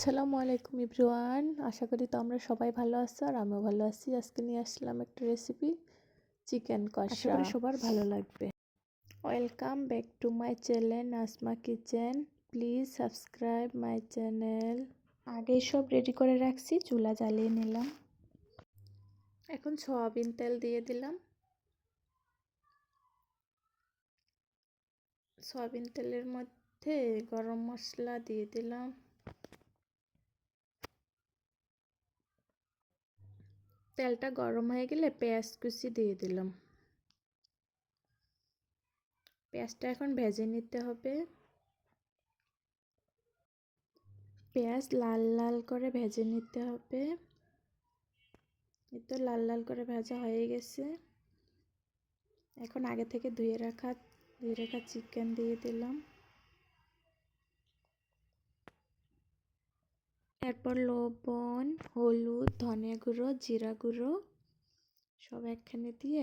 আসসালামু আলাইকুম ইব্রুয়ান আশা করি তোমরা সবাই ভালো আছো আর আমিও ভালো আছি। আজকে নিয়ে আসলাম একটা রেসিপি চিকেন কষা। সবার ভালো লাগবে। Welcome back to my channel Asma kitchen please subscribe my channel আগে সব রেডি করে রাখছি চুলা জ্বালিয়ে নিলাম। এখন সয়াবিন তেল দিয়ে দিলাম। সয়াবিন তেলের মধ্যে গরম মশলা দিয়ে দিলাম। তেলটা গরম হয়ে গেলে পেঁয়াজ কুচি দিয়ে দিলাম। পেঁয়াজটা এখন ভেজে নিতে হবে। পেঁয়াজ লাল লাল করে ভেজে নিতে হবে। এই লাল লাল করে ভাজা হয়ে গেছে। এখন আগে থেকে ধুয়ে রাখা ধুয়ে রাখা চিকেন দিয়ে দিলাম। এরপর লবণ, হলুদ, ধনে গুঁড়ো, জিরা গুঁড়ো, সব একখানে দিয়ে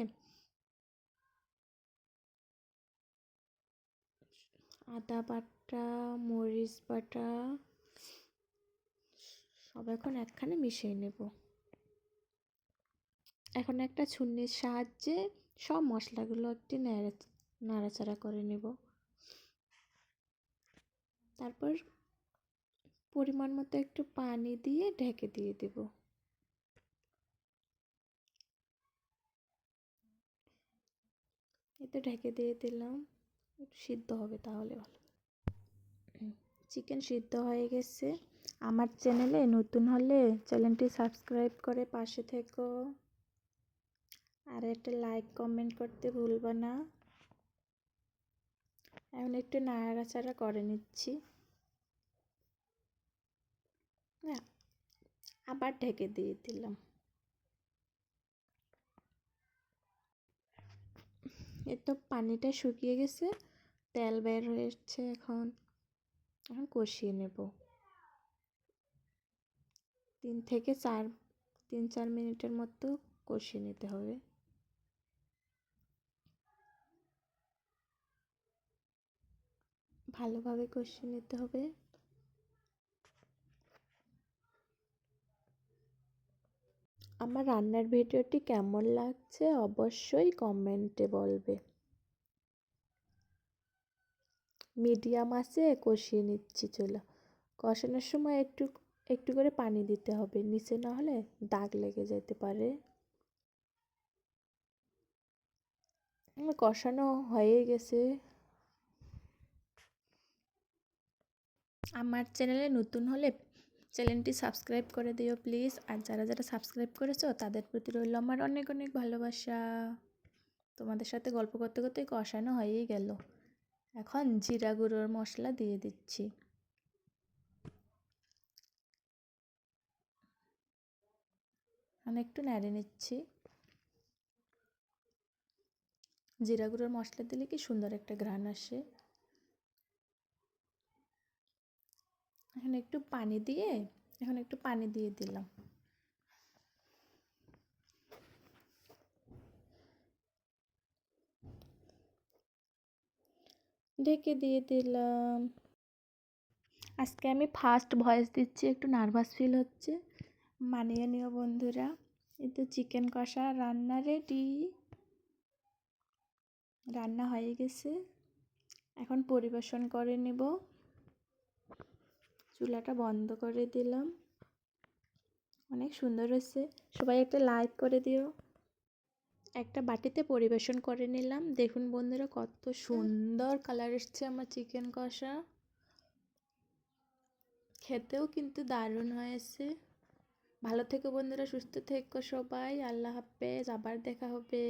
আদা বাটা, মরিচ বাটা, সব এখন একখানে মিশিয়ে নেব। এখন একটা ছুন্নির সাহায্যে সব মশলাগুলো একটি নাড়াচাড়া করে নেব। তারপর পরিমাণ মতো একটু পানি দিয়ে ঢেকে দিয়ে দেব। এতে ঢেকে দিয়ে দিলাম। একটু সিদ্ধ হবে তাহলে ভালো। চিকেন সিদ্ধ হয়ে গেছে। আমার চ্যানেলে নতুন হলে চ্যানেলটি সাবস্ক্রাইব করে পাশে থেকো। আর একটা লাইক, কমেন্ট করতে ভুলবা না। এখন একটু নাড়াচাড়া করে নিচ্ছি হ্যাঁ আবার ঢেকে দিয়ে দিলাম। এ তো পানিটা শুকিয়ে গেছে, তেল বের হয়েছে এখন। এখন কষিয়ে নেব। তিন থেকে চার, তিন চার মিনিটের মতো কষিয়ে নিতে হবে। ভালোভাবে কষিয়ে নিতে হবে। আমার রান্নার ভিডিওটি কেমন লাগছে অবশ্যই কমেন্টে বলবে। মিডিয়াম আছে, কষিয়ে নিচ্ছি চলো। কষানোর সময় একটু একটু করে পানি দিতে হবে। নিচে না হলে দাগ লেগে যেতে পারে। কষানো হয়ে গেছে। আমার চ্যানেলে নতুন হলে চ্যানেলটি সাবস্ক্রাইব করে দিও প্লিজ। আর যারা যারা সাবস্ক্রাইব করেছ, তাদের প্রতি রইল আমার অনেক অনেক ভালোবাসা। তোমাদের সাথে গল্প করতে করতে কষানো হয়েই গেল। এখন জিরা গুঁড়োর মশলা দিয়ে দিচ্ছি। আমি একটু নেড়ে নিচ্ছি। জিরা গুঁড়োর মশলা দিলে কি সুন্দর একটা ঘ্রাণ আসে। এখন একটু পানি দিয়ে, এখন একটু পানি দিয়ে দিলাম। ঢেকে দিয়ে দিলাম। আজকে আমি ফার্স্ট ভয়েস দিচ্ছি, একটু নার্ভাস ফিল হচ্ছে। মানিয়ে নিও বন্ধুরা, এই তো চিকেন কষা রান্না রেডি রান্না হয়ে গেছে। এখন পরিবেশন করে নেব। চুলাটা বন্ধ করে দিলাম। অনেক সুন্দর হয়েছে। সবাই একটা লাইক করে দিও। একটা বাটিতে পরিবেশন করে নিলাম। দেখুন বন্ধুরা কত সুন্দর কালার এসছে আমার চিকেন কষা। খেতেও কিন্তু দারুণ হয়েছে। ভালো থেকো বন্ধুরা, সুস্থ থেকো সবাই। আল্লাহ হাফেজ। আবার দেখা হবে।